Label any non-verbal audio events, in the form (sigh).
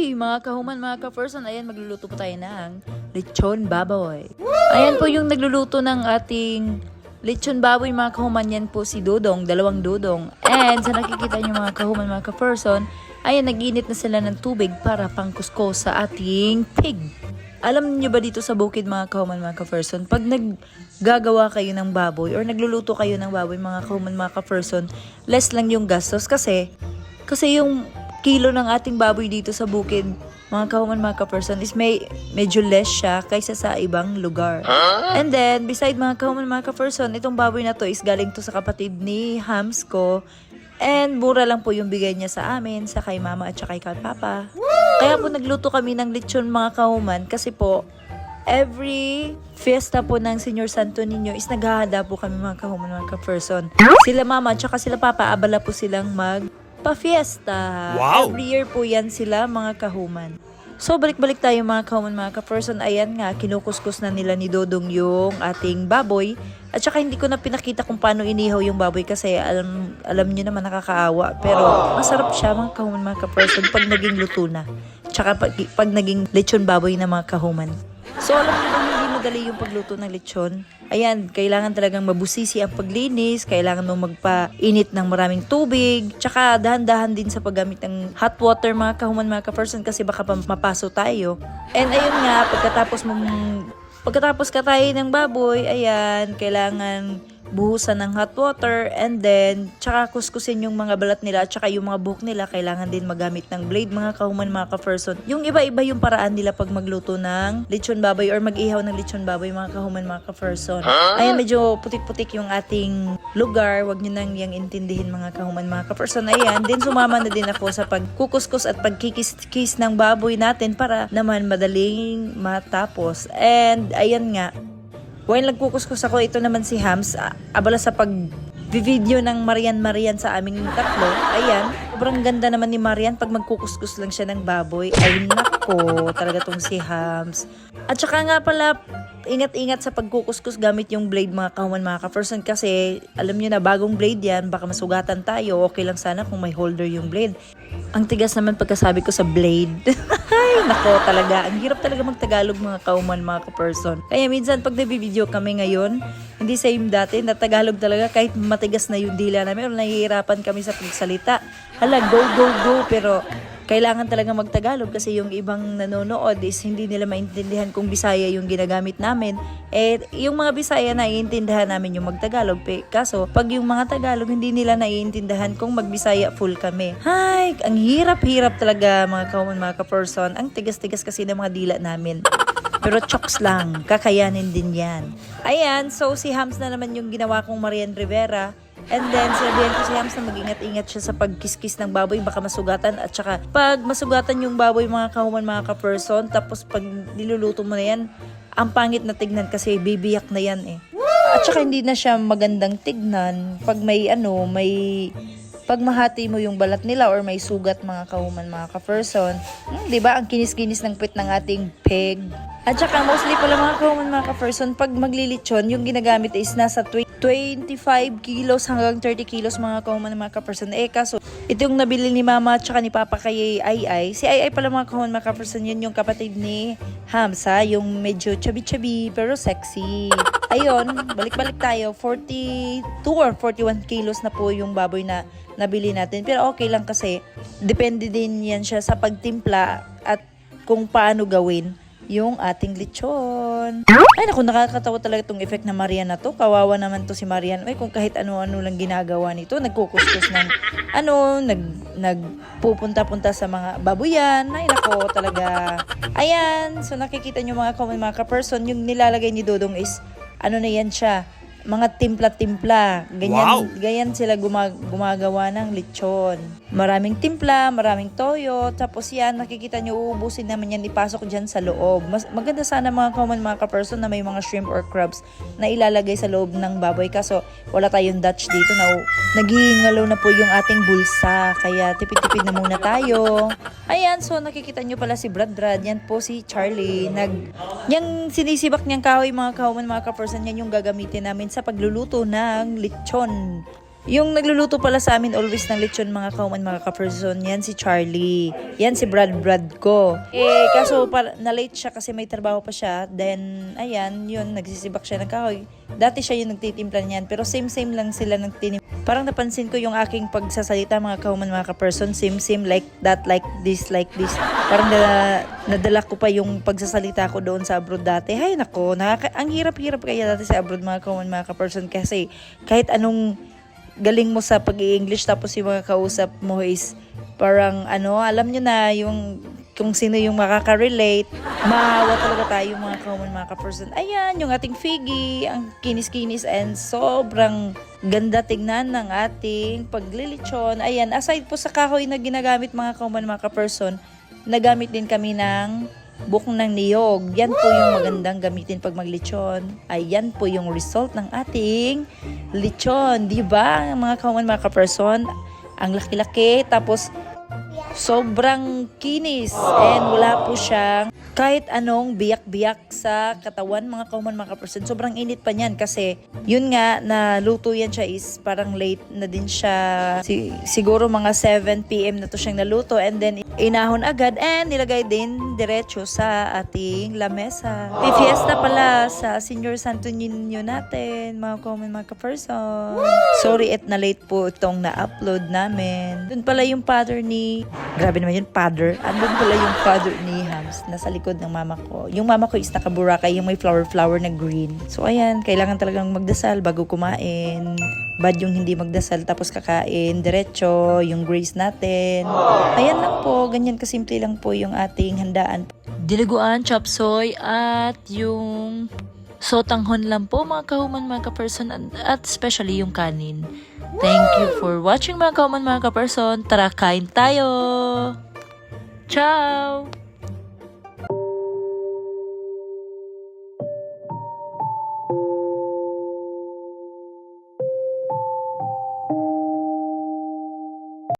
Mga kahuman, mga ka-person. Ayan, magluluto po tayo ng lechon baboy. Ayan po yung nagluluto ng ating lechon baboy, mga kahuman. Yan po si Dudong, dalawang Dudong. And sa nakikita niyo mga kahuman, mga ka-person, ayan, nag-init na sila ng tubig para pangkusko sa ating pig. Alam niyo ba dito sa bukid mga kahuman, mga ka-person, pag naggagawa kayo ng baboy or nagluluto kayo ng baboy, mga kahuman, mga ka-person, less lang yung gastos kasi kasi yung kilo ng ating baboy dito sa bukid, mga kahuman, mga ka-person, is may medyo less siya kaysa sa ibang lugar. And then, beside mga kahuman, mga ka-person, itong baboy na to is galing to sa kapatid ni Hams ko. And mura lang po yung bigay niya sa amin, sa kay mama at saka kay papa. Kaya po nagluto kami ng lechon mga kahuman kasi po, every fiesta po ng Senior Santo Niño is naghahanda po kami mga kahuman, mga ka-person. Sila mama at saka sila papa, abala po silang mag pa-fiesta. Wow! Every year po yan sila mga kahuman. So, balik-balik tayo mga kahuman, mga ka-person. Ayan nga, kinukuskus na nila ni Dodong yung ating baboy. At saka hindi ko na pinakita kung paano inihaw yung baboy kasi alam, alam nyo naman nakakaawa. Pero masarap siya mga kahuman, mga ka-person pag naging luto na. Tsaka pag, pag naging lechon baboy na mga kahuman. So, alam niyo ba hindi madali yung pagluto ng lechon? Ayan, kailangan talagang mabusisi ang paglinis, kailangan mo magpainit ng maraming tubig, tsaka dahan-dahan din sa paggamit ng hot water mga kahuman mga ka-person kasi baka pa mapaso tayo. And ayun nga, pagkatapos mong Pagkatapos katay ng baboy, ayan, kailangan buhusan ng hot water and then tsaka kuskusin yung mga balat nila at tsaka yung mga buhok nila kailangan din magamit ng blade mga kahuman mga ka-person. Yung iba-iba yung paraan nila pag magluto ng lechon baboy or mag-ihaw ng lechon baboy mga kahuman mga ka-person. Ayan medyo putik-putik yung ating lugar. Wag nyo nang yung intindihin mga kahuman mga ka-person. Ayan, din sumama na din ako sa pagkukuskus at pagkikis-kis ng baboy natin para naman madaling matapos. And ayan nga, While nagkukuskus ako, ito naman si Hams, abala sa pag video ng Marian Marian sa aming tatlo. Ayan, sobrang ganda naman ni Marian pag magkukuskus lang siya ng baboy. Ay nako, talaga tong si Hams. At saka nga pala, ingat-ingat sa pagkukuskus gamit yung blade mga kahuman mga ka-person kasi alam nyo na bagong blade yan, baka masugatan tayo. Okay lang sana kung may holder yung blade. Ang tigas naman pagkasabi ko sa blade. (laughs) Ay, nako talaga. Ang hirap talaga magtagalog mga kauman, mga ka-person. Kaya minsan pag nabibideo kami ngayon, hindi same dati, na Tagalog talaga kahit matigas na yung dila namin, or nahihirapan kami sa pagsalita. Hala, go, go, go. Pero kailangan talaga magtagalog kasi yung ibang nanonood is hindi nila maintindihan kung Bisaya yung ginagamit namin. Eh, yung mga Bisaya naiintindihan namin yung magtagalog. Pe, kaso, pag yung mga Tagalog, hindi nila naiintindihan kung magbisaya full kami. Hay, ang hirap-hirap talaga mga kauman, mga ka-person. Ang tigas-tigas kasi ng mga dila namin. Pero chokes lang, kakayanin din yan. Ayan, so si Hams na naman yung ginawa kong Marian Rivera. And then, sinabihan ko si Hams na mag-ingat-ingat siya sa pagkiskis ng baboy, baka masugatan. At saka, pag masugatan yung baboy, mga kahuman, mga ka-person, tapos pag niluluto mo na yan, ang pangit na tignan kasi bibiyak na yan eh. At saka hindi na siya magandang tignan pag may ano, may pag mahati mo yung balat nila or may sugat mga kahuman, mga ka-person. Hmm, 'di ba? Ang kinis-kinis ng pit ng ating pig. At saka mostly pala mga kahuman, mga ka-person, pag maglilitsyon, yung ginagamit is nasa twi- 25 kilos hanggang 30 kilos mga kahuman, mga ka-person. Eh kaso, ito yung nabili ni mama at saka ni papa kay Ay Ay. Si Ay Ay pala mga kahuman, mga ka-person, yun yung kapatid ni Hamza, yung medyo chubby-chubby pero sexy. Ayun, balik-balik tayo. 42 or 41 kilos na po yung baboy na nabili natin. Pero okay lang kasi depende din yan siya sa pagtimpla at kung paano gawin yung ating lechon. Ay naku, nakakatawa talaga itong effect na Marian na to. Kawawa naman to si Marian. Ay, kung kahit ano-ano lang ginagawa nito, nagkukuskus ng ano, nag, nagpupunta-punta sa mga babuyan. Ay nako, talaga. Ayan, so nakikita nyo mga, kawan- mga ka-person, yung nilalagay ni Dodong is, ano na yan siya, mga timpla-timpla. Ganyan, Wow! ganyan sila gumag- gumagawa ng lechon. Maraming timpla, maraming toyo, tapos yan, nakikita nyo, uubusin naman yan, ipasok dyan sa loob. Mas, maganda sana mga common mga ka-person na may mga shrimp or crabs na ilalagay sa loob ng baboy. Kaso, wala tayong Dutch dito na naghihingalo na po yung ating bulsa. Kaya tipid-tipid na muna tayo. Ayan, so nakikita nyo pala si Brad Brad. Yan po si Charlie. Nag, yung sinisibak niyang kahoy mga kahuman mga ka-person, yan yung gagamitin namin sa pagluluto ng lechon. Yung nagluluto pala sa amin always ng lechon mga kauman mga ka-person, yan si Charlie. Yan si Brad Brad ko. Eh, kaso pa, na-late siya kasi may trabaho pa siya. Then, ayan, yun, nagsisibak siya ng kahoy. Dati siya yung nagtitimpla niyan, pero same-same lang sila nagtinim. Parang napansin ko yung aking pagsasalita mga kauman mga ka-person, same-same like that, like this, like this. Parang na, nadala ko pa yung pagsasalita ko doon sa abroad dati. Hay nako, nakaka- ang hirap-hirap kaya dati sa abroad mga kauman mga ka-person kasi kahit anong galing mo sa pag-i-English tapos yung mga kausap mo is parang ano, alam nyo na yung kung sino yung makaka-relate, maawa talaga tayo mga common mga ka-person. Ayan, yung ating Figgy, ang kinis-kinis and sobrang ganda tignan ng ating paglilitsyon. Ayan, aside po sa kahoy na ginagamit mga common mga ka-person, nagamit din kami ng bukong ng niyog. Yan po yung magandang gamitin pag maglitsyon. Ayan po yung result ng ating litsyon. Di ba? Mga common mga ka-person, ang laki-laki. Tapos, sobrang kinis. And wala po siyang kahit anong biyak-biyak sa katawan mga common mga ka-person. Sobrang init pa niyan kasi yun nga na luto yan siya is parang late na din siya. Si, siguro mga 7pm na to siyang naluto and then inahon agad and nilagay din diretso sa ating lamesa. May fiesta pala sa Senior Santo Niño natin mga common mga ka-person. Sorry at na late po itong na-upload namin. Doon pala yung father ni Grabe naman yun, father. Andun pala yung father ni Hams, nasa likod ng mama ko. Yung mama ko is nakaburakay, yung may flower-flower na green. So ayan, kailangan talagang magdasal bago kumain. Bad yung hindi magdasal tapos kakain, diretso, yung grace natin. Ayan lang po, ganyan kasimple lang po yung ating handaan. Dilaguan, chop soy, at yung sotanghon lang po mga kahuman, mga ka-person, at especially yung kanin. Thank you for watching mga kahuman, mga ka-person. Tara, kain tayo! Ciao!